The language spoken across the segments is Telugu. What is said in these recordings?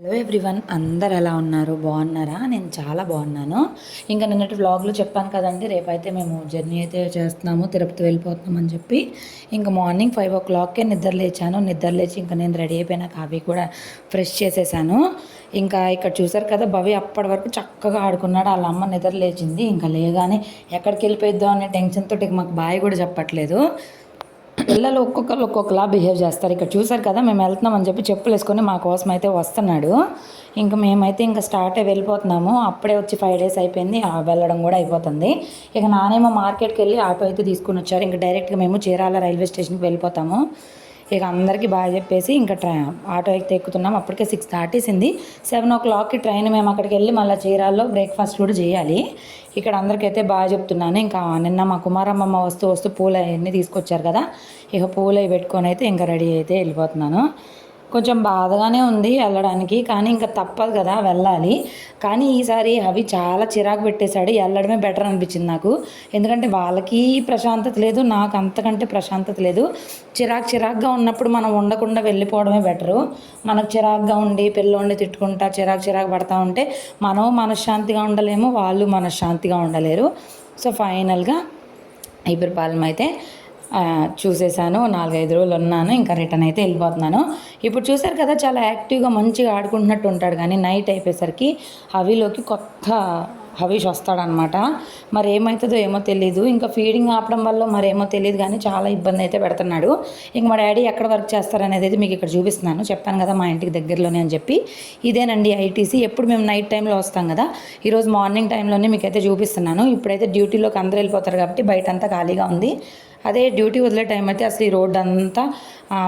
హలో ఎవ్రీవన్ అందరు ఎలా ఉన్నారు? బాగున్నారా? నేను చాలా బాగున్నాను. ఇంకా నిన్నటి వ్లాగ్లో చెప్పాను కదండి రేపైతే మేము జర్నీ అయితే చేస్తున్నాము తిరుపతి వెళ్ళిపోతున్నాం అని చెప్పి. ఇంకా మార్నింగ్ ఫైవ్ ఓ క్లాక్కే నిద్ర లేచాను. నిద్ర లేచి ఇంకా నేను రెడీ అయిపోయిన కాఫీ కూడా ఫ్రెష్ చేసేసాను. ఇంకా ఇక్కడ చూసారు కదా భవి అప్పటి వరకు చక్కగా ఆడుకున్నాడు. వాళ్ళ అమ్మ నిద్ర లేచింది. ఇంకా లేగానే ఎక్కడికి వెళ్ళిపోయిద్దాం అనే టెన్షన్ తోటి మాకు బాయ్ కూడా చెప్పట్లేదు. పిల్లలు ఒక్కొక్కరు ఒక్కొక్కలా బిహేవ్ చేస్తారు. ఇక్కడ చూసారు కదా మేము వెళ్తున్నాం అని చెప్పి చెప్పులు వేసుకొని మా కోసం అయితే వస్తున్నాడు. ఇంకా మేమైతే ఇంకా స్టార్ట్ వెళ్ళిపోతున్నాము. అప్పుడే వచ్చి ఫైవ్ డేస్ అయిపోయింది. వెళ్ళడం కూడా అయిపోతుంది. ఇక నానేమో మార్కెట్కి వెళ్ళి ఆటో అయితే తీసుకుని వచ్చారు. ఇంకా డైరెక్ట్గా మేము చీరాల రైల్వే స్టేషన్కి వెళ్ళిపోతాము. ఇక అందరికీ బాగా చెప్పేసి ఇంకా ట్రై ఆటో ఎక్కితే ఎక్కుతున్నాం. అప్పటికే సిక్స్ థర్టీసింది సెవెన్ ఓ క్లాక్కి ట్రైన్ మేము అక్కడికి వెళ్ళి మళ్ళీ చీరాల్లో బ్రేక్ఫాస్ట్ కూడా చేయాలి. ఇక్కడ అందరికైతే బాగా చెప్తున్నాను. ఇంకా నిన్న మా కుమారమ్మమ్మ వస్తూ వస్తూ పూలు అవన్నీ తీసుకొచ్చారు కదా. ఇక పూలు అవి పెట్టుకొని అయితే ఇంకా రెడీ అయితే వెళ్ళిపోతున్నాను. కొంచెం బాధగానే ఉంది వెళ్ళడానికి కానీ ఇంకా తప్పదు కదా వెళ్ళాలి. కానీ ఈసారి అవి చాలా చిరాకు పెట్టేశాడు. వెళ్ళడమే బెటర్ అనిపించింది నాకు. ఎందుకంటే వాళ్ళకి ప్రశాంతత లేదు నాకు అంతకంటే ప్రశాంతత లేదు. చిరాకు చిరాకుగా ఉన్నప్పుడు మనం ఉండకుండా వెళ్ళిపోవడమే బెటరు. మనకు చిరాకుగా ఉండి పిల్లోండి తిట్టుకుంటా చిరాకు చిరాకు పడతా ఉంటే మనం మనశ్శాంతిగా ఉండలేము వాళ్ళు మనశ్శాంతిగా ఉండలేరు. సో ఫైనల్గా ఇబ్రపాలెం అయితే చూసేసాను నాలుగైదు రోజులు ఉన్నాను. ఇంకా రిటర్న్ అయితే వెళ్ళిపోతున్నాను. ఇప్పుడు చూసారు కదా చాలా యాక్టివ్గా మంచిగా ఆడుకుంటున్నట్టు ఉంటాడు. కానీ నైట్ అయిపోయేసరికి హవీలోకి కొత్త హవీష్ వస్తాడనమాట. మరి ఏమవుతుందో ఏమో తెలియదు ఇంకా ఫీడింగ్ ఆపడం వల్ల మరేమో తెలియదు కానీ చాలా ఇబ్బంది అయితే పెడుతున్నాడు. ఇంక మా డాడీ ఎక్కడ వర్క్ చేస్తారనేది అయితే మీకు ఇక్కడ చూపిస్తున్నాను. చెప్పాను కదా మా ఇంటికి దగ్గరలోనే అని చెప్పి. ఇదేనండి ఐటీసీ. ఎప్పుడు మేము నైట్ టైంలో వస్తాం కదా. ఈరోజు మార్నింగ్ టైంలోనే మీకు అయితే చూపిస్తున్నాను. ఇప్పుడైతే డ్యూటీలోకి అందరూ వెళ్ళిపోతారు కాబట్టి బయట అంతా ఖాళీగా ఉంది. అదే డ్యూటీ వదిలే టైం అయితే అసలు ఈ రోడ్ అంతా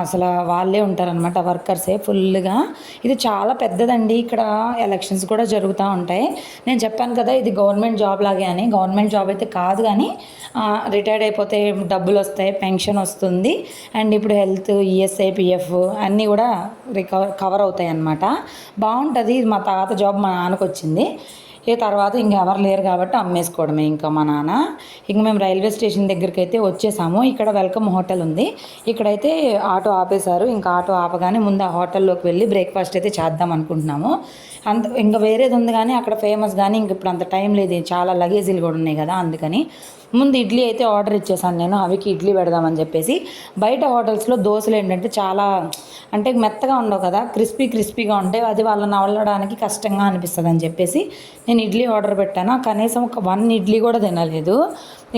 అసలు వాళ్ళే ఉంటారనమాట వర్కర్సే ఫుల్గా. ఇది చాలా పెద్దదండి. ఇక్కడ ఎలక్షన్స్ కూడా జరుగుతూ ఉంటాయి. నేను చెప్పాను కదా ఇది గవర్నమెంట్ జాబ్ లాగే అని. గవర్నమెంట్ జాబ్ అయితే కాదు కానీ రిటైర్డ్ అయిపోతే డబ్బులు వస్తాయి పెన్షన్ వస్తుంది. అండ్ ఇప్పుడు హెల్త్ ఈఎస్ఐ పిఎఫ్ అన్నీ కూడా రికవర్ కవర్ అవుతాయి అన్నమాట బాగుంటుంది మా తాత జాబ్ మా నాన్నకు వచ్చింది ఇక తర్వాత ఇంకెవరు లేరు కాబట్టి అమ్మేసుకోవడమే ఇంకా మా నాన్న. ఇంక మేము రైల్వే స్టేషన్ దగ్గరికి అయితే వచ్చేసాము. ఇక్కడ వెల్కమ్ హోటల్ ఉంది. ఇక్కడైతే ఆటో ఆపేశారు. ఇంకా ఆటో ఆపగానే ముందు ఆ హోటల్లోకి వెళ్ళి బ్రేక్ఫాస్ట్ అయితే చేద్దాం అనుకుంటున్నాము. అంత ఇంకా వేరేది ఉంది కానీ అక్కడ ఫేమస్ కానీ ఇంక ఇప్పుడు అంత టైం లేదు. చాలా లగేజీలు కూడా ఉన్నాయి కదా అందుకని. ముందు ఇడ్లీ అయితే ఆర్డర్ ఇచ్చేసాను నేను. అవికి ఇడ్లీ పెడదామని చెప్పేసి. బయట హోటల్స్లో దోశలు ఏంటంటే చాలా అంటే మెత్తగా ఉండవు కదా. క్రిస్పీ క్రిస్పీగా ఉంటాయి. అది వాళ్ళని అవలడానికి కష్టంగా అనిపిస్తుంది అని చెప్పేసి నేను ఇడ్లీ ఆర్డర్ పెట్టాను. కనీసం ఒక వన్ ఇడ్లీ కూడా తినలేదు.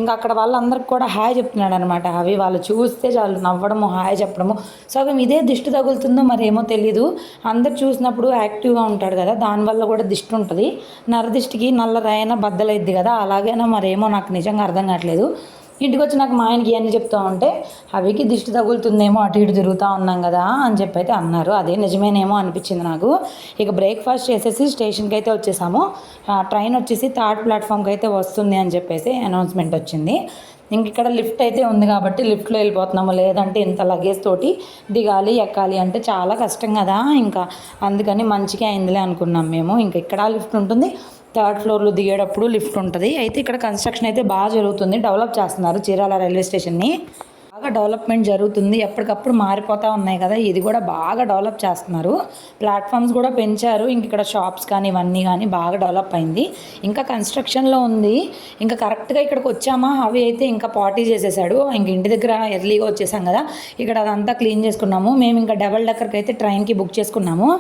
ఇంకా అక్కడ వాళ్ళందరికి కూడా హాయ్ చెప్తున్నాడు అనమాట అవి వాళ్ళు చూస్తే చాలు నవ్వడము హాయ్ చెప్పడము. సగం ఇదే దిష్టి తగులుతుందో మరి ఏమో తెలీదు. అందరు చూసినప్పుడు యాక్టివ్గా ఉంటాడు కదా దానివల్ల కూడా దిష్టి ఉంటుంది. నరదిష్టికి నల్ల రాయన బద్దలైద్ది కదా అలాగైనా మరేమో నాకు నిజంగా అర్థం కావట్లేదు. ఇంటికి వచ్చి నాకు మా ఆయనకి ఇవన్నీ చెప్తా ఉంటే అవికి దిష్టి తగులుతుందేమో అటు ఇటు తిరుగుతూ ఉన్నాం కదా అని చెప్పి అయితే అన్నారు. అదే నిజమేనేమో అనిపించింది నాకు. ఇక బ్రేక్ఫాస్ట్ చేసేసి స్టేషన్కి అయితే వచ్చేసాము. ఆ, ట్రైన్ వచ్చేసి థర్డ్ ప్లాట్ఫామ్కి అయితే వస్తుంది అని చెప్పేసి అనౌన్స్మెంట్ వచ్చింది. ఇంక ఇక్కడ లిఫ్ట్ అయితే ఉంది కాబట్టి లిఫ్ట్లో వెళ్ళిపోతున్నాము. లేదంటే ఇంత లగేజ్ తోటి దిగాలి ఎక్కాలి అంటే చాలా కష్టం కదా. ఇంకా అందుకని మంచిగా అయిందిలే అనుకున్నాం మేము. ఇంకా ఇక్కడ లిఫ్ట్ ఉంటుంది. థర్డ్ ఫ్లోర్లో దిగేటప్పుడు లిఫ్ట్ ఉంటుంది. అయితే ఇక్కడ కన్స్ట్రక్షన్ అయితే బాగా జరుగుతుంది. డెవలప్ చేస్తున్నారు చీరాల రైల్వే స్టేషన్ని. బాగా డెవలప్మెంట్ జరుగుతుంది. ఎప్పటికప్పుడు మారిపోతూ ఉన్నాయి కదా. ఇది కూడా బాగా డెవలప్ చేస్తున్నారు. ప్లాట్ఫామ్స్ కూడా పెంచారు. ఇంక ఇక్కడ షాప్స్ కానీ ఇవన్నీ కానీ బాగా డెవలప్ అయింది. ఇంకా కన్స్ట్రక్షన్లో ఉంది. ఇంకా కరెక్ట్గా ఇక్కడికి వచ్చామా? అవి అయితే ఇంకా పార్టీ చేసేసాడు. ఇంక ఇంటి దగ్గర ఎర్లీగా వచ్చేసాం కదా. ఇక్కడ అదంతా క్లీన్ చేసుకున్నాము. మేము ఇంకా డబల్ డెక్కర్కి అయితే ట్రైన్కి బుక్ చేసుకున్నాము.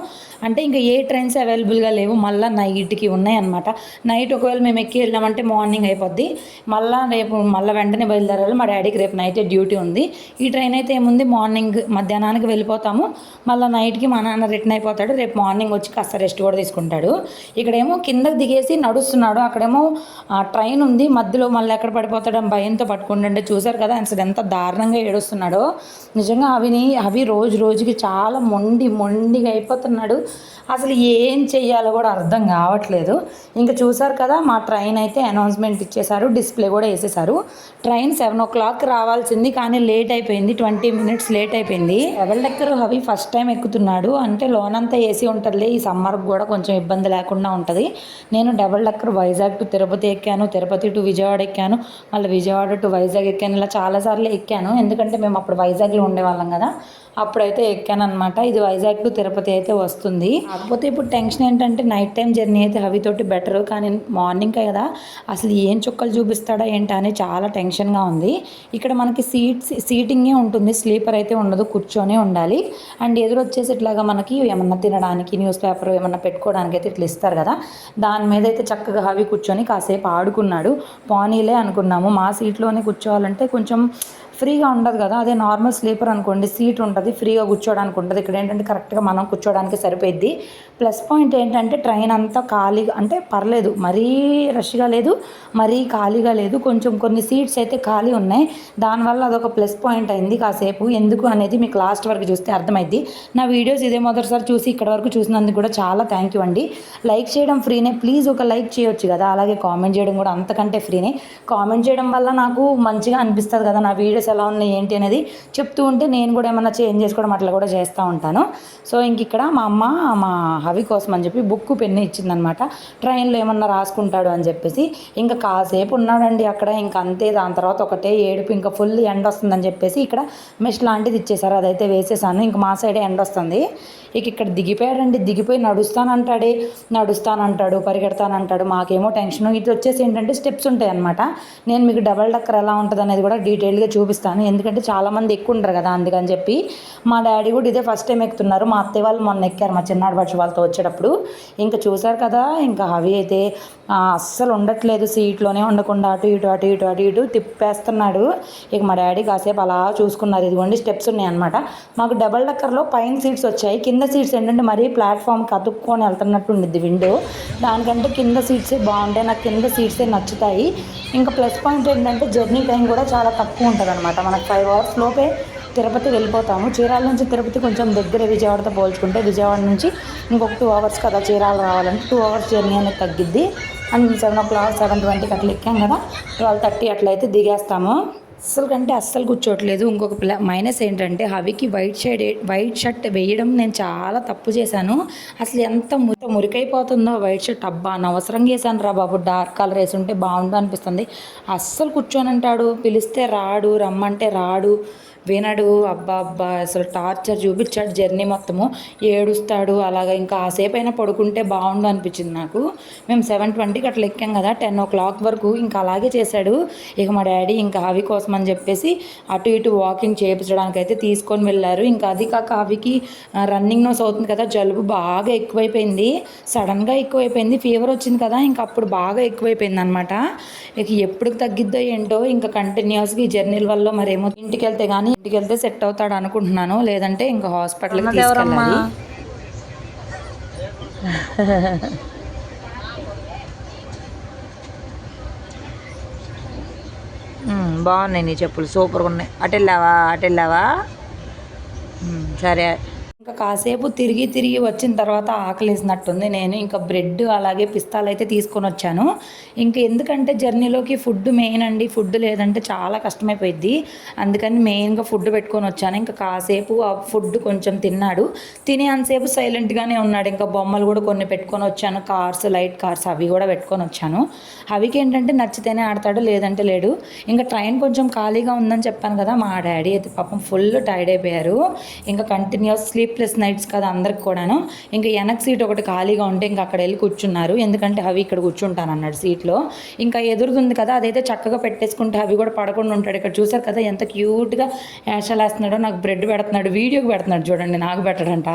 అంటే ఇంకా ఏ ట్రైన్స్ అవైలబుల్గా లేవు. మళ్ళీ నైట్కి ఉన్నాయన్నమాట. నైట్ ఒకవేళ మేము ఎక్కి వెళ్ళామంటే మార్నింగ్ అయిపోద్ది. మళ్ళీ రేపు మళ్ళీ వెంటనే బయలుదేరాలి. మా డాడీకి రేపు నైట్ డ్యూటీ ఉంది ఈ ట్రైన్ అయితే ఏముంది? మార్నింగ్ మధ్యాహ్నానికి వెళ్ళిపోతాము. మళ్ళీ నైట్కి మా నాన్న రిటర్న్ అయిపోతాడు. రేపు మార్నింగ్ వచ్చి కాస్త రెస్ట్ కూడా తీసుకుంటాడు. ఇక్కడేమో కిందకి దిగేసి నడుస్తున్నాడు. అక్కడేమో ఆ ట్రైన్ ఉంది. మధ్యలో మళ్ళీ ఎక్కడ పడిపోతాడని భయంతో పట్టుకుంటుంటే చూశారు కదా అసలు ఎంత దారుణంగా ఏడుస్తున్నాడో. నిజంగా అవిని అవి రోజు రోజుకి చాలా మొండి మొండిగా అయిపోతున్నాడు. అసలు ఏం చెయ్యాలో కూడా అర్థం కావట్లేదు. ఇంకా చూసారు కదా మా ట్రైన్ అయితే అనౌన్స్మెంట్ ఇచ్చేశారు. డిస్ప్లే కూడా వేసేసారు ట్రైన్ సెవెన్ ఓ క్లాక్ రావాల్సింది కానీ లేట్ అయిపోయింది ట్వంటీ మినిట్స్ లేట్ అయిపోయింది. ఎవరి డెక్కర్ హవి ఫస్ట్ టైం ఎక్కుతున్నాడు. అంటే లోన్ అంతా ఏసీ ఉంటుంది ఈ సమ్మర్కి కూడా కొంచెం ఇబ్బంది లేకుండా ఉంటుంది. నేను double decker Vizag to Tirupati ఎక్కాను తిరుపతి టు విజయవాడ ఎక్కాను మళ్ళీ విజయవాడ టు వైజాగ్ ఎక్కాను ఇలా చాలాసార్లు ఎక్కాను. ఎందుకంటే మేము అప్పుడు వైజాగ్లో ఉండేవాళ్ళం కదా. అప్పుడైతే ఎక్కాను అనమాట ఇది వైజాగ్ టు తిరుపతి అయితే వస్తుంది. కాకపోతే ఇప్పుడు టెన్షన్ ఏంటంటే నైట్ టైం జర్నీ అయితే హవితోటి బెటర్ కానీ మార్నింగ్ కదా అసలు ఏం చుక్కలు చూపిస్తాడా ఏంటా అని చాలా టెన్షన్గా ఉంది. ఇక్కడ మనకి సీట్స్ సీటింగే ఉంటుంది. స్లీపర్ అయితే ఉండదు. కూర్చొని ఉండాలి. అండ్ ఎదురు వచ్చేసి ఇట్లాగా మనకి ఏమన్నా తినడానికి న్యూస్ పేపర్ ఏమన్నా పెట్టుకోవడానికి అయితే ఇట్లా ఇస్తారు కదా. దాని మీద అయితే చక్కగా హవి కూర్చొని కాసేపు ఆడుకున్నాడు. పానీలే అనుకున్నాము. మా సీట్లోనే కూర్చోవాలంటే కొంచెం ఫ్రీగా ఉండదు కదా అదే నార్మల్ స్లీపర్ అనుకోండి సీట్ ఉంటుంది ఫ్రీగా కూర్చోడానికి ఉంటుంది ఇక్కడ ఏంటంటే కరెక్ట్గా మనం కూర్చోడానికి సరిపోయిద్ది. ప్లస్ పాయింట్ ఏంటంటే ట్రైన్ అంతా ఖాళీగా అంటే పర్లేదు మరీ రష్గా లేదు మరీ ఖాళీగా లేదు. కొంచెం కొన్ని సీట్స్ అయితే ఖాళీ ఉన్నాయి. దానివల్ల అదొక ప్లస్ పాయింట్ అయింది కాసేపు. ఎందుకు అనేది మీకు లాస్ట్ వరకు చూస్తే అర్థమైద్ది. నా వీడియోస్ ఇదే మొదటిసారి చూసి ఇక్కడ వరకు చూసినందుకు కూడా చాలా థ్యాంక్ యూ అండి. లైక్ చేయడం ఫ్రీనే ప్లీజ్ ఒక లైక్ చేయొచ్చు కదా. అలాగే కామెంట్ చేయడం కూడా అంతకంటే ఫ్రీనే కామెంట్ చేయడం వల్ల నాకు మంచిగా అనిపిస్తుంది కదా నా వీడియోస్ ఎలా ఉన్నాయి ఏంటి అనేది చెప్తూ ఉంటే నేను కూడా ఏమన్నా చేంజ్ చేసుకోవడం అట్లా కూడా చేస్తూ ఉంటాను. సో ఇంక ఇక్కడ మా అమ్మ మా హవి కోసం అని చెప్పి బుక్ పెన్ను ఇచ్చిందనమాట. ట్రైన్లో ఏమన్నా రాసుకుంటాడు అని చెప్పేసి ఇంకా కాసేపు ఉన్నాడండి అక్కడ ఇంకా అంతే దాని తర్వాత ఒకటే ఏడుపు ఇంకా ఫుల్ ఎండ వస్తుందని చెప్పేసి ఇక్కడ మెష్ లాంటిది ఇచ్చేసారు అదైతే వేసేసాను. ఇంక మా సైడే ఎండ వస్తుంది. ఇక ఇక్కడ దిగిపోయాడండి. దిగిపోయి నడుస్తానంటాడే. నడుస్తానంటాడు పరిగెడతానంటాడు. మాకేమో టెన్షన్. ఇటు వచ్చేసి ఏంటంటే స్టెప్స్ ఉంటాయి అనమాట నేను మీకు డబల్ డక్కర్ ఎలా ఉంటుంది అనేది కూడా డీటెయిల్గా చూపిస్తాను. ఎందుకంటే చాలామంది ఎక్కువ ఉంటారు కదా అందుకని చెప్పి మా డాడీ కూడా ఇదే ఫస్ట్ టైం ఎక్కుతున్నారు. మా అత్తయ్య వాళ్ళు మొన్న ఎక్కారు మా చిన్నాడు పక్షి వాళ్ళతో వచ్చేటప్పుడు. ఇంకా చూశారు కదా ఇంకా అవి అయితే అస్సలు ఉండట్లేదు. సీట్లోనే ఉండకుండా అటు ఇటు అటు ఇటు అటు ఇటు తిప్పేస్తున్నాడు. ఇక మా డాడీ కాసేపు అలా చూసుకున్నారు. ఇదిగోండి స్టెప్స్ ఉన్నాయన్నమాట. మాకు డబల్ డక్కర్లో పైన సీట్స్ వచ్చాయి. కింద సీట్స్ ఏంటంటే మరీ ప్లాట్ఫామ్కి అతుక్కొని వెళ్తున్నట్టు ఉండిద్ది విండో. దానికంటే కింద సీట్సే బాగుంటాయి. నాకు కింద సీట్సే నచ్చుతాయి. ఇంకా ప్లస్ పాయింట్ ఏంటంటే జర్నీ టైం కూడా చాలా తక్కువ ఉంటుంది అనమాట మనకు ఫైవ్ అవర్స్ లోపే తిరుపతి వెళ్ళిపోతాము. చీరాల నుంచి తిరుపతి కొంచెం దగ్గర విజయవాడతో పోల్చుకుంటే విజయవాడ నుంచి ఇంకొక టూ అవర్స్ కదా చీరాలు రావాలంటే. టూ అవర్స్ జర్నీ అనేది తగ్గిద్ది. And seven o'clock seven ట్వంటీకి అట్లా ఎక్కాం కదా. ట్వెల్వ్ థర్టీ అట్లయితే దిగేస్తాము. అస్సలు కంటే అస్సలు కూర్చోట్లేదు ఇంకొక ప్ల మైనస్ ఏంటంటే హవికి వైట్ షర్ట్ వైట్ షర్ట్ వేయడం నేను చాలా తప్పు చేశాను. అసలు ఎంత ముత మురికైపోతుందో వైట్ షర్ట్. అబ్బా అనవసరంగా వేసాను రా బాబు. డార్క్ కలర్ వేసి ఉంటే బాగుండు అనిపిస్తుంది. అస్సలు కూర్చొని పిలిస్తే రాడు రమ్మంటే రాడు. వినడు అబ్బా అబ్బా అసలు టార్చర్ చూపించాడు జర్నీ మొత్తము. ఏడుస్తాడు అలాగా ఇంకా ఆసేపు అయినా పడుకుంటే బాగుండు అనిపించింది నాకు. మేము సెవెన్ ట్వంటీకి అట్లా ఎక్కాం కదా టెన్ ఓ క్లాక్ వరకు ఇంకా అలాగే చేశాడు. ఇక మా డాడీ ఇంకా అవి కోసం అని చెప్పేసి అటు ఇటు వాకింగ్ చేయించడానికి అయితే తీసుకొని వెళ్ళారు. ఇంకా అది కాక అవికి రన్నింగ్ నోస్ అవుతుంది కదా జలుబు బాగా ఎక్కువైపోయింది. సడన్గా ఎక్కువైపోయింది ఫీవర్ వచ్చింది కదా ఇంకా అప్పుడు బాగా ఎక్కువైపోయింది అనమాట ఇక ఎప్పుడు తగ్గిద్దో ఏంటో ఇంకా కంటిన్యూస్గా ఈ జర్నీల వల్ల మరేమో ఇంటికి వెళ్తే కానీ ఇంటికి వెళ్తే సెట్ అవుతాడు అనుకుంటున్నాను. లేదంటే ఇంకా హాస్పిటల్కి తీసుకెళ్ళాలి. బాగున్నాయి నీ చెప్పులు. సూపర్గా ఉన్నాయి. అటు వెళ్ళావా? అటు వెళ్ళావా? సరే. ఇంకా కాసేపు తిరిగి తిరిగి వచ్చిన తర్వాత ఆకలేసినట్టుంది. నేను ఇంకా బ్రెడ్ అలాగే పిస్తాలు అయితే తీసుకొని వచ్చాను. ఇంకా ఎందుకంటే జర్నీలోకి ఫుడ్ మెయిన్ అండి. ఫుడ్ లేదంటే చాలా కష్టమైపోయింది అందుకని మెయిన్గా ఫుడ్ పెట్టుకొని వచ్చాను. ఇంకా కాసేపు ఆ ఫుడ్ కొంచెం తిన్నాడు. తినే అంతసేపు సైలెంట్గానే ఉన్నాడు. ఇంకా బొమ్మలు కూడా కొన్ని పెట్టుకొని వచ్చాను. కార్స్ లైట్ కార్స్ అవి కూడా పెట్టుకొని వచ్చాను. అవికి ఏంటంటే నచ్చితేనే ఆడతాడు లేదంటే లేడు. ఇంకా ట్రైన్ కొంచెం ఖాళీగా ఉందని చెప్పాను కదా మా డాడీ అయితే పాపం ఫుల్ టైర్డ్ అయిపోయారు. ఇంకా కంటిన్యూస్ ప్లస్ నైట్స్ కదా అందరికి కూడాను. ఇంకా వెనక సీట్ ఒకటి ఖాళీగా ఉంటే ఇంకా అక్కడ వెళ్ళి కూర్చున్నారు. ఎందుకంటే అవి ఇక్కడ కూర్చుంటాను అన్నాడు సీట్లో. ఇంకా ఎదురుతుంది కదా అదైతే చక్కగా పెట్టేసుకుంటే అవి కూడా పడకుండా ఉంటాడు. ఇక్కడ చూసారు కదా ఎంత క్యూట్గా వేస్తున్నాడో నాకు బ్రెడ్ పెడుతున్నాడు వీడియోకి పెడుతున్నాడు చూడండి నాకు పెట్టడంట.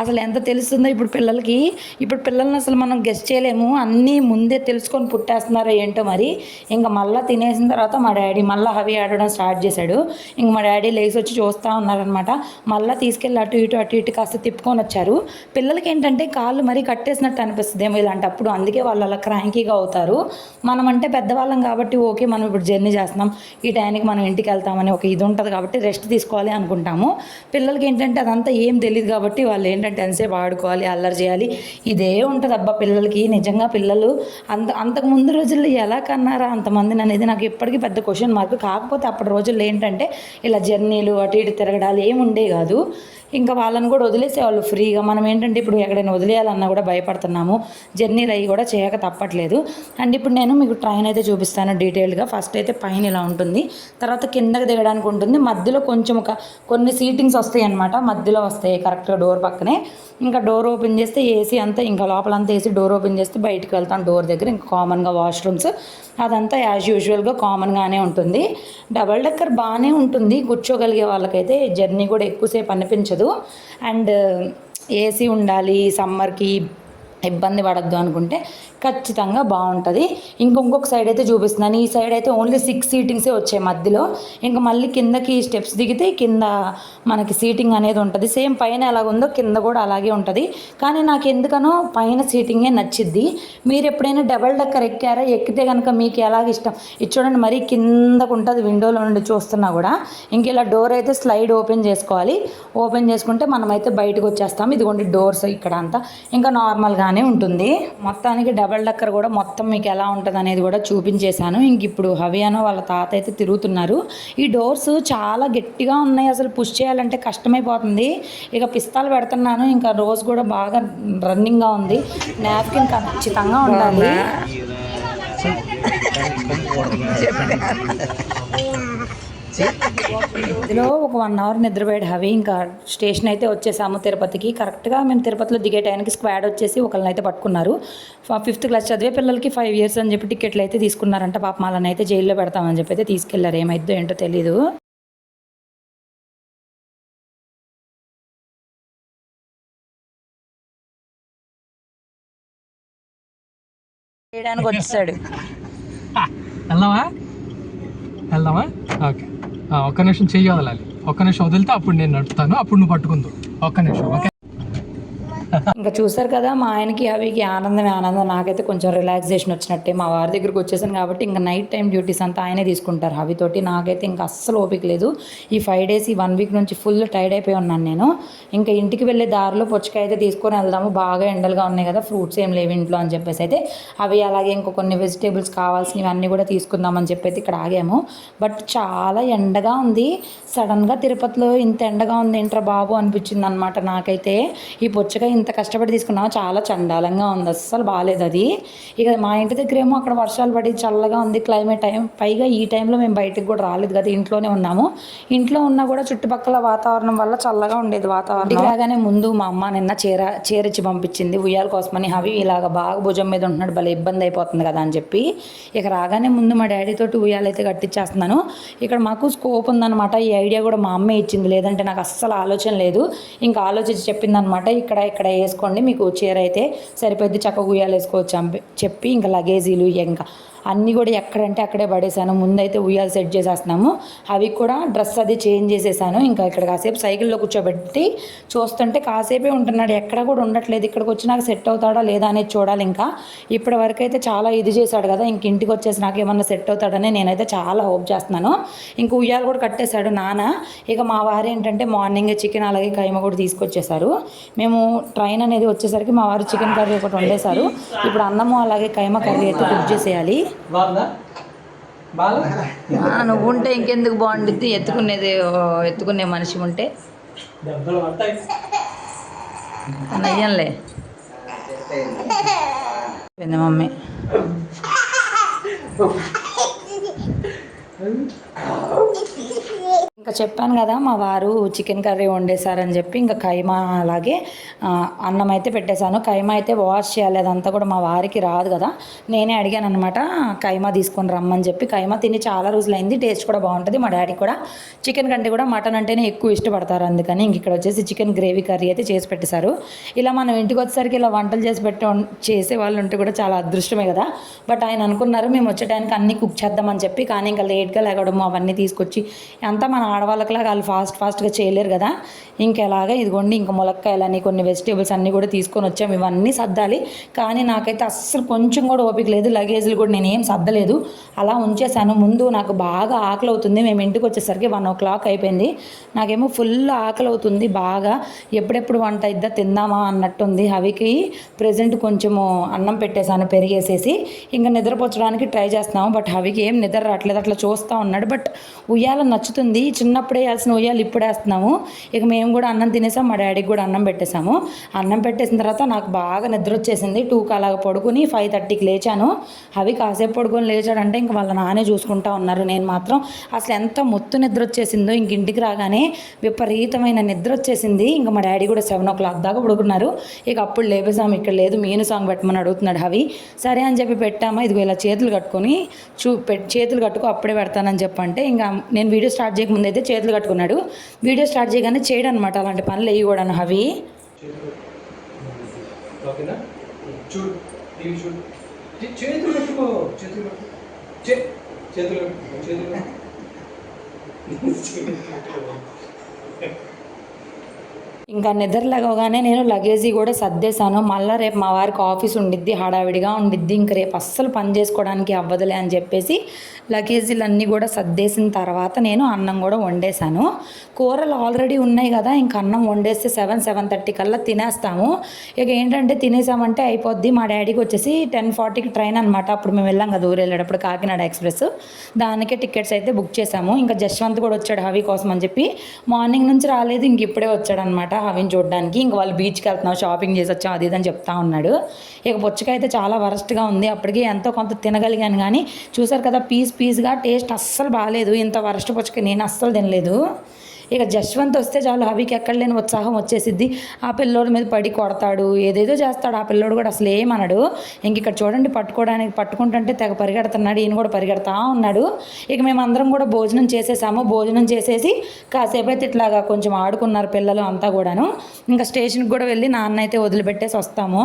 అసలు ఎంత తెలుస్తుందో ఇప్పుడు పిల్లలకి. ఇప్పుడు పిల్లల్ని అసలు మనం గెస్ట్ చేయలేము. అన్నీ ముందే తెలుసుకొని పుట్టేస్తున్నారో ఏంటో మరి. ఇంకా మళ్ళీ తినేసిన తర్వాత మా డాడీ మళ్ళీ అవి ఆడడం స్టార్ట్ చేశాడు. ఇంక మా డాడీ లేచి వచ్చి చూస్తూ ఉన్నారనమాట మళ్ళీ తీసుకెళ్ళి అటు ఇటు అటు ఇటు కాస్త తిప్పుకొని వచ్చారు. పిల్లలకి ఏంటంటే కాళ్ళు మరీ కట్టేసినట్టు అనిపిస్తుంది ఏమో ఇలాంటప్పుడు. అందుకే వాళ్ళు అలా క్రాంకీగా అవుతారు. మనం అంటే పెద్దవాళ్ళం కాబట్టి ఓకే మనం ఇప్పుడు జర్నీ చేస్తున్నాం. ఈ టైంకి మనం ఇంటికి వెళ్తామని ఒక ఇది ఉంటుంది కాబట్టి రెస్ట్ తీసుకోవాలి అనుకుంటాము. పిల్లలకి ఏంటంటే అదంతా ఏం తెలియదు కాబట్టి వాళ్ళు ఏంటంటే ఎంతసేపు ఆడుకోవాలి అల్లరి చేయాలి. ఇదే ఉంటుంది అబ్బా పిల్లలకి. నిజంగా పిల్లలు అంత అంతకు ముందు రోజుల్లో ఎలా కన్నారా అంతమందిని అనేది నాకు ఇప్పటికీ పెద్ద క్వశ్చన్ మార్క్ కాకపోతే అప్పటి రోజుల్లో ఏంటంటే ఇలా జర్నీలు అటు ఇటు తిరగడాలు ఏమి ఉండే కాదు. ఇంకా వాళ్ళని మనల్ని కూడా వదిలేసేవాళ్ళు ఫ్రీగా. మనం ఏంటంటే ఇప్పుడు ఎక్కడైనా వదిలేయాలన్నా కూడా భయపడుతున్నాము. జర్నీలు అవి కూడా చేయక తప్పట్లేదు. అండ్ ఇప్పుడు నేను మీకు ట్రైన్ అయితే చూపిస్తాను డీటెయిల్గా ఫస్ట్ అయితే పైన ఇలా ఉంటుంది. తర్వాత కిందకి దిగడానికి ఉంటుంది. మధ్యలో కొంచెం ఒక కొన్ని సీటింగ్స్ వస్తాయి అనమాట మధ్యలో వస్తాయి. కరెక్ట్గా డోర్ పక్కనే. ఇంకా డోర్ ఓపెన్ చేస్తే ఏసీ అంతా ఇంకా లోపలంతా ఏసీ డోర్ ఓపెన్ చేస్తే బయటికి వెళ్తాం. డోర్ దగ్గర ఇంకా కామన్గా వాష్రూమ్స్ అదంతా యాజ్ యూజువల్గా కామన్గానే ఉంటుంది. డబల్ డెక్కర్ బాగానే ఉంటుంది. కూర్చోగలిగే వాళ్ళకైతే జర్నీ కూడా ఎక్కువసేపు అనిపించదు. అండ్ ఏసీ uh, ఉండాలి సమ్మర్కి ఇబ్బంది పడద్దు అనుకుంటే ఖచ్చితంగా బాగుంటుంది. ఇంకొక సైడ్ అయితే చూపిస్తున్నాను. ఈ సైడ్ అయితే ఓన్లీ సిక్స్ సీటింగ్సే వచ్చాయి మధ్యలో. ఇంకా మళ్ళీ కిందకి స్టెప్స్ దిగితే కింద మనకి సీటింగ్ అనేది ఉంటుంది. సేమ్ పైన ఎలాగ ఉందో కింద కూడా అలాగే ఉంటుంది. కానీ నాకు ఎందుకనో పైన సీటింగే నచ్చిద్ది. మీరు ఎప్పుడైనా డబల్ డక్కర్ ఎక్కారా? ఎక్కితే కనుక మీకు ఎలాగ ఇష్టం? ఇది చూడండి మరీ కిందకు ఉంటుంది విండోలో నుండి చూస్తున్నా కూడా. ఇంక ఇలా డోర్ అయితే స్లైడ్ ఓపెన్ చేసుకోవాలి. ఓపెన్ చేసుకుంటే మనమైతే బయటకు వచ్చేస్తాం. ఇదిగోండి డోర్స్ ఇక్కడ అంతా. ఇంకా నార్మల్గానే ఉంటుంది. మొత్తానికి డబల్ డక్కర్ కూడా మొత్తం మీకు ఎలా ఉంటుంది అనేది కూడా చూపించేశాను. ఇంక ఇప్పుడు హవియానో వాళ్ళ తాత అయితే తిరుగుతున్నారు. ఈ డోర్స్ చాలా గట్టిగా ఉన్నాయి అసలు పుష్ చేయాలంటే కష్టమైపోతుంది. ఇక పిస్తాలు పెడుతున్నాను. ఇంకా రోజు కూడా బాగా రన్నింగ్గా ఉంది. నాప్కిన్ ఖచ్చితంగా ఉండాలి. ఇందులో ఒక వన్ అవర్ నిద్రపోయాడు హవి. ఇంకా స్టేషన్ అయితే వచ్చేసాము తిరుపతికి. కరెక్ట్గా మేము తిరుపతిలో దిగే టైంకి స్క్వాడ్ వచ్చేసి ఒకళ్ళని అయితే పట్టుకున్నారు. ఫిఫ్త్ క్లాస్ చదివే పిల్లలకి ఫైవ్ ఇయర్స్ అని చెప్పి టికెట్లు అయితే తీసుకున్నారంట. పాప వాళ్ళని అయితే జైల్లో పెడతామని చెప్పి అయితే తీసుకెళ్ళారు. ఏమైద్దో ఏంటో తెలీదు. చేయడానికి వచ్చాడు వెళ్దామా వెళ్దామా ఓకే. ఒక్క నిమిషం చెయ్యి వదలాలి. ఒక్క నిమిషం వదిలితే అప్పుడు నేను నడుపుతాను. అప్పుడు నువ్వు పట్టుకుందు ఒక్క నిమిషం ఓకే? ఇంకా చూసారు కదా మా ఆయనకి అవికి ఆనందమే ఆనందం. నాకైతే కొంచెం రిలాక్సేషన్ వచ్చినట్టే. మా వారి దగ్గరికి వచ్చేసాను కాబట్టి ఇంకా నైట్ టైం డ్యూటీస్ అంతా ఆయనే తీసుకుంటారు అవితోటి. నాకైతే ఇంకా అస్సలు ఓపిక లేదు. ఈ ఫైవ్ డేస్ ఈ వన్ వీక్ నుంచి ఫుల్ టైర్డ్ అయిపోయి ఉన్నాను నేను. ఇంకా ఇంటికి వెళ్ళే దారిలో పొచ్చకాయ అయితే తీసుకొని వెళ్దాము. బాగా ఎండలుగా ఉన్నాయి కదా ఫ్రూట్స్ ఏం లేవు ఇంట్లో అని చెప్పేసి అయితే. అవి అలాగే ఇంకో కొన్ని వెజిటేబుల్స్ కావాల్సినవి అన్నీ కూడా తీసుకుందామని చెప్పి అయితే ఇక్కడ ఆగాము. బట్ చాలా ఎండగా ఉంది. సడన్గా తిరుపతిలో ఇంత ఎండగా ఉంది ఏంట్రా బాబు అనిపించింది అనమాట నాకైతే. ఈ పుచ్చకాయ ఇంత కష్టపడి తీసుకున్నాము చాలా చండాలంగా ఉంది. అస్సలు బాగాలేదు అది. ఇక మా ఇంటి దగ్గర ఏమో అక్కడ వర్షాలు పడి చల్లగా ఉంది క్లైమేట్ టైం. పైగా ఈ టైంలో మేము బయటకు కూడా రాలేదు కదా ఇంట్లోనే ఉన్నాము. ఇంట్లో ఉన్నా కూడా చుట్టుపక్కల వాతావరణం వల్ల చల్లగా ఉండేది వాతావరణం. ఇలాగానే ముందు మా అమ్మ నిన్న చీర చీరచ్చి పంపించింది. ఉయ్యాల కోసమని అవి ఇలాగ బాగా భుజం మీద ఉంటున్నాడు భలే ఇబ్బంది అయిపోతుంది కదా అని చెప్పి. ఇక రాగానే ముందు మా డాడీ తోటి ఉయ్యాలైతే కట్టించేస్తున్నాను ఇక్కడ మాకు స్కోప్ ఉందన్నమాట. ఈ ఐడియా కూడా మా అమ్మే ఇచ్చింది. లేదంటే నాకు అస్సలు ఆలోచన లేదు. ఇంకా ఆలోచించి చెప్పిందనమాట ఇక్కడ ఇక్కడ వేసుకోండి మీకు చీర అయితే సరిపోద్ది చక్కగా ఉయ్యాలు వేసుకోవచ్చు చెప్పి ఇంకా లగేజీలు ఇంకా అన్నీ కూడా ఎక్కడంటే అక్కడే పడేసాను. ముందైతే ఉయ్యాలు సెట్ చేసేస్తున్నాము. అవి కూడా డ్రెస్ అది చేంజ్ చేసేసాను. ఇంకా ఇక్కడ కాసేపు సైకిల్లో కూర్చోబెట్టి చూస్తుంటే కాసేపే ఉంటున్నాడు. ఎక్కడ కూడా ఉండట్లేదు. ఇక్కడికి వచ్చినాక సెట్ అవుతాడా లేదా అనేది చూడాలి ఇంకా. ఇప్పటి వరకు అయితే చాలా ఇది చేశాడు కదా. ఇంక ఇంటికి వచ్చేసి నాకు ఏమన్నా సెట్ అవుతాడని నేనైతే చాలా హోప్ చేస్తున్నాను. ఇంక ఉయ్యాలు కూడా కట్టేశాడు నాన్న. ఇక మా వారు ఏంటంటే మార్నింగ్ చికెన్ అలాగే కైమ కూడా తీసుకొచ్చేసారు మేము ట్రైన్ అనేది వచ్చేసరికి మా వారు చికెన్ కర్రీ ఒకటి వండేశారు. ఇప్పుడు అన్నము అలాగే కైమ కర్రీ అయితే కుక్ చేసేయాలి. బాగుందా? బాగా నువ్వు ఉంటే ఇంకెందుకు బాగుంటుంది ఎత్తుకునేది ఎత్తుకునే మనిషి ఉంటే. నయ్యంలే మమ్మీ. ఇంకా చెప్పాను కదా మా వారు చికెన్ కర్రీ వండేశారని చెప్పి ఇంకా కైమా అలాగే అన్నం అయితే పెట్టేశాను. కైమా అయితే వాష్ చేయాలి అదంతా కూడా మా వారికి రాదు కదా. నేనే అడిగాను అనమాట కైమా తీసుకొని రమ్మని చెప్పి. కైమా తిని చాలా రోజులైంది టేస్ట్ కూడా బాగుంటుంది మా డాడీ కూడా. చికెన్ కంటే కూడా మటన్ అంటేనే ఎక్కువ ఇష్టపడతారు అందుకని ఇంక ఇక్కడ వచ్చేసి చికెన్ గ్రేవీ కర్రీ అయితే చేసి పెట్టేశారు. ఇలా మనం ఇంటికి వచ్చేసరికి ఇలా వంటలు చేసి పెట్ట చేసే వాళ్ళు ఉంటే కూడా చాలా అదృష్టమే కదా. బట్ ఆయన అనుకున్నారు మేము వచ్చేటానికి అన్ని కుక్ చేద్దామని చెప్పి కానీ ఇంకా లేట్గా లేగడము అవన్నీ తీసుకొచ్చి అంతా మన ఆడవాళ్ళకిలాగా వాళ్ళు ఫాస్ట్ ఫాస్ట్గా చేయలేరు కదా. ఇంకెలాగా ఇదిగోండి ఇంకా ములక్కాయలని కొన్ని వెజిటేబుల్స్ అన్నీ కూడా తీసుకొని వచ్చాము ఇవన్నీ సర్దాలి. కానీ నాకైతే అస్సలు కొంచెం కూడా ఓపిక లేదు. లగేజ్లు కూడా నేను ఏం సర్దలేదు. అలా ఉంచేసాను ముందు నాకు బాగా ఆకలి అవుతుంది మేము ఇంటికి వచ్చేసరికి వన్ ఓ క్లాక్ అయిపోయింది. నాకేమో ఫుల్ ఆకలి అవుతుంది బాగా. ఎప్పుడెప్పుడు వంట ఇద్దా తిందామా అన్నట్టుంది. అవికి ప్రజెంట్ కొంచెము అన్నం పెట్టేశాను పెరిగేసేసి. ఇంకా నిద్రపోచడానికి ట్రై చేస్తున్నాము. బట్ హవికి ఏం నిద్ర రావట్లేదు. అట్లా చూస్తూ ఉన్నాడు. బట్ ఉయ్యాల నచ్చుతుంది. చిన్నప్పుడు వేయాల్సిన ఉయ్యాలు ఇప్పుడు వేస్తున్నాము. ఇక మేము కూడా అన్నం తినేసాం మా డాడీకి కూడా అన్నం పెట్టేసాము అన్నం పెట్టేసిన తర్వాత నాకు బాగా నిద్ర వచ్చేసింది. టూకి అలాగ పడుకుని ఫైవ్ థర్టీకి లేచాను. అవి కాసేపు పడుకొని లేచాడంటే ఇంక వాళ్ళ నానే చూసుకుంటా ఉన్నారు నేను మాత్రం. అసలు ఎంత మొత్తు నిద్ర వచ్చేసిందో ఇంక ఇంటికి రాగానే విపరీతమైన నిద్ర వచ్చేసింది. ఇంకా మా డాడీ కూడా సెవెన్ ఓ క్లాక్ దాకా పడుకున్నారు. ఇక అప్పుడు లేపేసాం ఇక్కడ లేదు మీను సాంగ్ పెట్టమని అడుగుతున్నాడు అవి సరే అని చెప్పి పెట్టామా? ఇదిగో ఇలా చేతులు కట్టుకొని చూ చేతులు కట్టుకో అప్పుడే పెడతానని చెప్పండి. చెప్పంటే ఇంకా నేను వీడియో స్టార్ట్ చేయకముందు అయితే చేతులు కట్టుకున్నాడు. వీడియో స్టార్ట్ చేయగానే చేయడం అనమాట అలాంటి పనులు వేయి కూడా అవి. ఇంకా నిద్ర లేవగానే నేను లగేజీ కూడా సర్దేశాను. మళ్ళీ రేపు మా వారికి ఆఫీస్ ఉండిద్ది హడావిడిగా ఉండిద్ది. ఇంక రేపు అస్సలు పని చేసుకోవడానికి అవ్వదులే అని చెప్పేసి లగేజీలు అన్నీ కూడా సర్దేసిన తర్వాత నేను అన్నం కూడా వండేశాను. కూరలు ఆల్రెడీ ఉన్నాయి కదా ఇంక అన్నం వండేస్తే సెవెన్ సెవెన్ థర్టీ కల్లా తినేస్తాము. ఇక ఏంటంటే తినేసామంటే అయిపోద్ది. మా డాడీకి వచ్చేసి టెన్ ఫార్టీకి ట్రైన్ అనమాట అప్పుడు మేము వెళ్ళాం కదా ఊరు వెళ్ళేటప్పుడు కాకినాడ ఎక్స్ప్రెస్. దానికే టికెట్స్ అయితే బుక్ చేసాము ఇంకా జశ్వంత్ కూడా వచ్చాడు హవి కోసం అని చెప్పి. మార్నింగ్ నుంచి రాలేదు ఇంక ఇప్పుడే వచ్చాడనమాట హవిని చూడడానికి. ఇంక వాళ్ళు బీచ్కి వెళ్తున్నాం షాపింగ్ చేసి వచ్చాం అది ఇది అని చెప్తా ఉన్నాడు. ఇక పుచ్చకాయ అయితే చాలా వరస్ట్గా ఉంది. అప్పటికి ఎంతో కొంత తినగలిగాను కానీ చూసారు కదా పీస్ పీస్గా టేస్ట్ అస్సలు బాగాలేదు. ఇంత వరస్ట్ పుచ్చక నేను అస్సలు తినలేదు. ఇక జశ్వంత్ వస్తే చాలు హవికి ఎక్కడ లేని ఉత్సాహం వచ్చేసిద్ది. ఆ పిల్లోడి మీద పడి కొడతాడు. ఏదేదో చేస్తాడు. ఆ పిల్లోడు కూడా అసలు ఏమనడు. ఇంక ఇక్కడ చూడండి పట్టుకోవడానికి పట్టుకుంటుంటే తెగ పరిగెడుతున్నాడు. ఈయన కూడా పరిగెడతా ఉన్నాడు. ఇక మేము అందరం కూడా భోజనం చేసేసాము. భోజనం చేసేసి కాసేపు అయితే ఇట్లాగా కొంచెం ఆడుకున్నారు పిల్లలు అంతా కూడాను. ఇంకా స్టేషన్కి కూడా వెళ్ళి నాన్న అయితే వదిలిపెట్టేసి వస్తాము.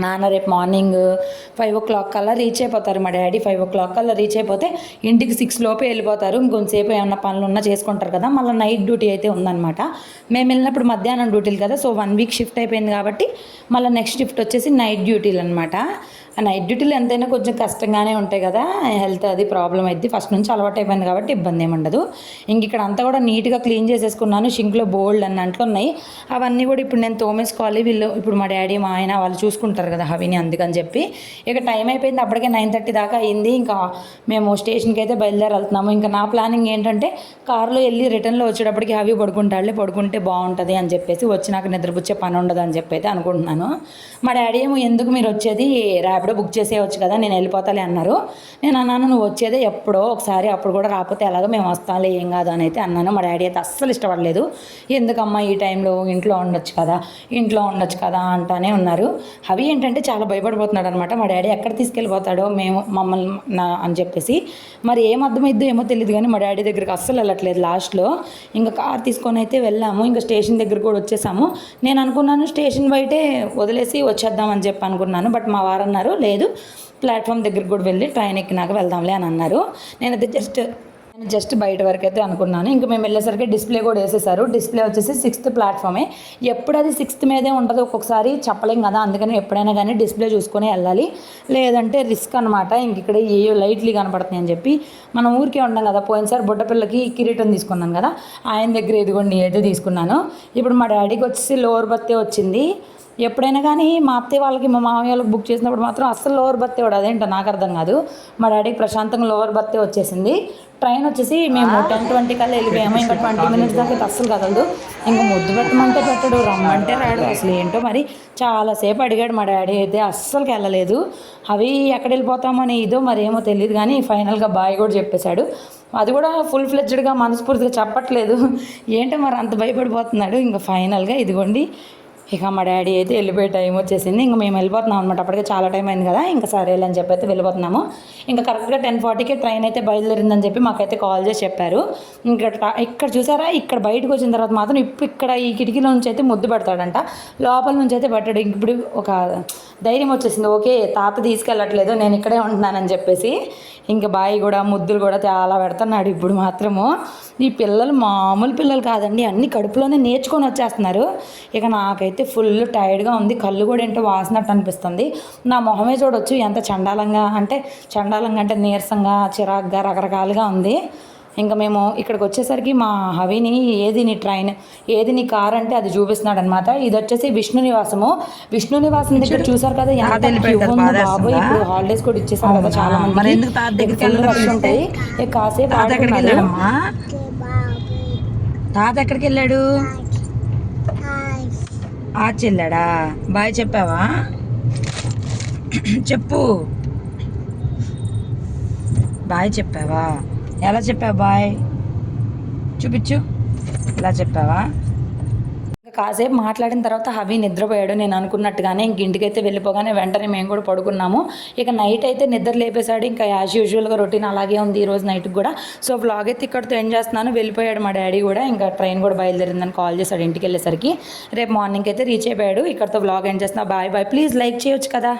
నాన్న రేపు మార్నింగ్ ఫైవ్ ఓ క్లాక్ కల్లా రీచ్ అయిపోతారు. మా డాడీ ఫైవ్ ఓ క్లాక్ కల్లా రీచ్ అయిపోతే ఇంటికి సిక్స్ లోపే వెళ్ళిపోతారు. ఇంకొంతసేపు ఏమన్నా పనులు ఉన్నా చేసుకుంటారు కదా. మళ్ళీ నైట్ డ్యూటీ అయితే ఉందన్నమాట. మేము వెళ్ళినప్పుడు మధ్యాహ్నం డ్యూటీలు కదా. సో వన్ వీక్ షిఫ్ట్ అయిపోయింది కాబట్టి మళ్ళీ నెక్స్ట్ షిఫ్ట్ వచ్చేసి నైట్ డ్యూటీలు అనమాట నైట్ డ్యూటీలు ఎంతైనా కొంచెం కష్టంగానే ఉంటాయి కదా. హెల్త్ అది ప్రాబ్లం అయింది ఫస్ట్ నుంచి అలవాటు అయిపోయింది కాబట్టి ఇబ్బంది ఏమి ఉండదు. ఇంక ఇక్కడ అంతా కూడా నీట్గా క్లీన్ చేసేసుకున్నాను. షింక్లో బోల్డ్ అన్న అంట్లు ఉన్నాయి. అవన్నీ కూడా ఇప్పుడు నేను తోమేసుకోవాలి. వీళ్ళు ఇప్పుడు మా డాడీ మా ఆయన వాళ్ళు చూసుకుంటారు కదా హవిని అందుకని చెప్పి. ఇక టైం అయిపోయింది. అప్పటికే నైన్ థర్టీ దాకా అయింది. ఇంకా మేము స్టేషన్కి అయితే బయలుదేరి వెళ్తున్నాము. ఇంకా నా ప్లానింగ్ ఏంటంటే కారులో వెళ్ళి రిటర్న్లో వచ్చేటప్పటికి హవి పడుకుంటాడులే. పడుకుంటే బాగుంటుంది అని చెప్పేసి వచ్చి నాకు నిద్రపుచ్చే పని ఉండదు అని చెప్పి అయితే అనుకుంటున్నాను. మా డాడీ ఏమో ఎందుకు మీరు వచ్చేది ర్యాప్ అప్పుడప్పుడు బుక్ చేసేయచ్చు కదా నేను వెళ్ళిపోతాలే అన్నారు. నేను అన్నాను నువ్వు వచ్చేదే ఎప్పుడో ఒకసారి అప్పుడు కూడా రాకపోతే ఎలాగో మేము వస్తాంలే ఏం కాదు అని అయితే అన్నాను. మా డాడీ అయితే అస్సలు ఇష్టపడలేదు. ఎందుకమ్మా ఈ టైంలో ఇంట్లో ఉండొచ్చు కదా ఇంట్లో ఉండొచ్చు కదా అంటానే ఉన్నారు. అవి ఏంటంటే చాలా భయపడిపోతున్నాడు అనమాట మా డాడీ ఎక్కడ తీసుకెళ్ళిపోతాడో మేము మమ్మల్ని నా అని చెప్పేసి మరి ఏం అర్థమైద్దో ఏమో తెలియదు కానీ మా డాడీ దగ్గరికి అస్సలు వెళ్ళట్లేదు లాస్ట్లో. ఇంకా కార్ తీసుకొని అయితే వెళ్ళాము ఇంకా స్టేషన్ దగ్గర కూడా వచ్చేసాము. నేను అనుకున్నాను స్టేషన్ బయటే వదిలేసి వచ్చేద్దామని చెప్పి అనుకున్నాను. బట్ మా వారు అన్నారు లేదు. ప్లాట్ఫామ్ దగ్గరికి కూడా వెళ్ళి ట్రైన్ ఎక్కినాక వెళ్దాంలే అని అన్నారు. నేనైతే జస్ట్ నేను జస్ట్ బయట వరకు అయితే అనుకున్నాను. ఇంకా మేము వెళ్ళేసరికి డిస్ప్లే కూడా వేసేసారు. డిస్ప్లే వచ్చేసి సిక్స్త్ ప్లాట్ఫామే. ఎప్పుడు అది సిక్స్త్ మీదే ఉంటుంది ఒక్కొక్కసారి చెప్పలేం కదా. అందుకని ఎప్పుడైనా కానీ డిస్ప్లే చూసుకొని వెళ్ళాలి. లేదంటే రిస్క్ అనమాట ఇంక ఇక్కడ ఏ లైట్లీ కనపడుతున్నాయి అని చెప్పి మనం ఊరికే ఉండం కదా. పోయినసారి బుట్టపిల్లకి కిరీటం తీసుకున్నాను కదా. ఆయన దగ్గర ఎదుగుండి ఏదో తీసుకున్నాను. ఇప్పుడు మా డాడీకి వచ్చేసి లోవర్ బత్తే వచ్చింది. ఎప్పుడైనా కానీ మా అత్తయ్య వాళ్ళకి మా మామయ్య వాళ్ళకి బుక్ చేసినప్పుడు మాత్రం అస్సలు లోవర్ బత్తే వాడు. అదేంటో నాకు అర్థం కాదు. మా డాడీకి ప్రశాంతంగా లోవర్ బత్తే వచ్చేసింది. ట్రైన్ వచ్చేసి మేము టెన్ ట్వంటీ కల్లా వెళ్ళిపోయాము. ఇంకా ట్వంటీ మినిట్స్ దాకా అయితే అస్సలు కదలదు. ఇంకా ముద్దు పెట్టమంటే పెట్టడు రమ్మంటే రాడు. అసలు ఏంటో మరి చాలాసేపు అడిగాడు మా డాడీ అయితే అస్సలుకి వెళ్ళలేదు. అవి ఎక్కడ వెళ్ళిపోతామని ఇదో మరి ఏమో తెలియదు కానీ ఫైనల్గా బాయ్ కూడా చెప్పేశాడు. అది కూడా ఫుల్ ఫ్లెడ్జ్డ్గా మనస్ఫూర్తిగా చెప్పట్లేదు. ఏంటో మరి అంత భయపడిపోతున్నాడు. ఇంకా ఫైనల్గా ఇదిగోండి ఇక మా డాడీ అయితే వెళ్ళిపోయే టైం వచ్చేసింది. ఇంకా మేము వెళ్ళిపోతున్నాం అనమాట అప్పటికే చాలా టైం అయింది కదా. ఇంకా సరేలే అని చెప్పి అయితే వెళ్ళిపోతున్నాము. ఇంకా కరెక్ట్గా టెన్ ఫార్టీకి ట్రైన్ అయితే బయలుదేరిందని చెప్పి మాకైతే కాల్ చేసి చెప్పారు. ఇంకా ఇక్కడ చూసారా? ఇక్కడ బయటకు వచ్చిన తర్వాత మాత్రం ఇప్పుడు ఇక్కడ ఈ కిటికీలో నుంచి అయితే ముద్దు పెడతాడంట. లోపల నుంచి అయితే పెట్టాడు. ఇంక ఇప్పుడు ఒక ధైర్యం వచ్చేసింది. ఓకే తాత తీసుకెళ్ళట్లేదు. నేను ఇక్కడే ఉంటున్నానని చెప్పేసి ఇంకా బాయి కూడా ముద్దులు కూడా చాలా పెడుతున్నాడు ఇప్పుడు మాత్రము. ఈ పిల్లలు మామూలు పిల్లలు కాదండి. అన్ని కడుపులోనే నేర్చుకొని వచ్చేస్తున్నారు. ఇక నాకైతే ఫుల్ టైర్డ్గా ఉంది. కళ్ళు కూడా ఏంటో వాసినట్టు అనిపిస్తుంది. నా మొహమే చూడొచ్చు ఎంత చండాలంగా అంటే చండాలంగా అంటే నీరసంగా చిరాగ్గా రకరకాలుగా ఉంది. ఇంకా మేము ఇక్కడికి వచ్చేసరికి మా హవిని ఏది నీ ట్రైన్ ఏది నీ కార్ అంటే అది చూపిస్తున్నాడు అనమాట ఇది వచ్చేసి విష్ణు నివాసము. విష్ణు నివాసం దగ్గర చూసారు కదా ఎంత? బాబోయ్. ఇప్పుడు హాలిడేస్ కూడా ఇచ్చేసారు కదా చాలా? మంది? రష్ ఉంటాయి. కాసేపు తాత ఎక్కడికి వెళ్ళాడు? ఆ చెల్లెడా? బాయ్ చెప్పావా? చెప్పు. బాయ్ చెప్పావా? ఎలా చెప్పావు బాయ్? చూపించు. ఎలా చెప్పావా? కాసేపు మాట్లాడిన తర్వాత హవి నిద్రపోయాడు. నేను అనుకున్నట్టుగానే ఇంక ఇంటికైతే వెళ్ళిపోగానే వెంటనే మేము కూడా పడుకున్నాము. ఇక నైట్ అయితే నిద్ర లేపేశాడు. ఇంకా యాజ్ యూజువల్గా రొటీన్ అలాగే ఉంది ఈ రోజు నైట్కి కూడా. సో వ్లాగ్ అయితే ఇక్కడితో ఏం చేస్తున్నాను. వెళ్ళిపోయాడు మా డాడీ కూడా. ఇంకా ట్రైన్ కూడా బయలుదేరిందని కాల్ చేశాడు ఇంటికి వెళ్ళేసరికి. రేపు మార్నింగ్ అయితే రీచ్ అయిపోయాడు. ఇక్కడితో వ్లాగ్ ఏం చేస్తున్నా. Bye bye. ప్లీజ్ లైక్ చేయొచ్చు కదా.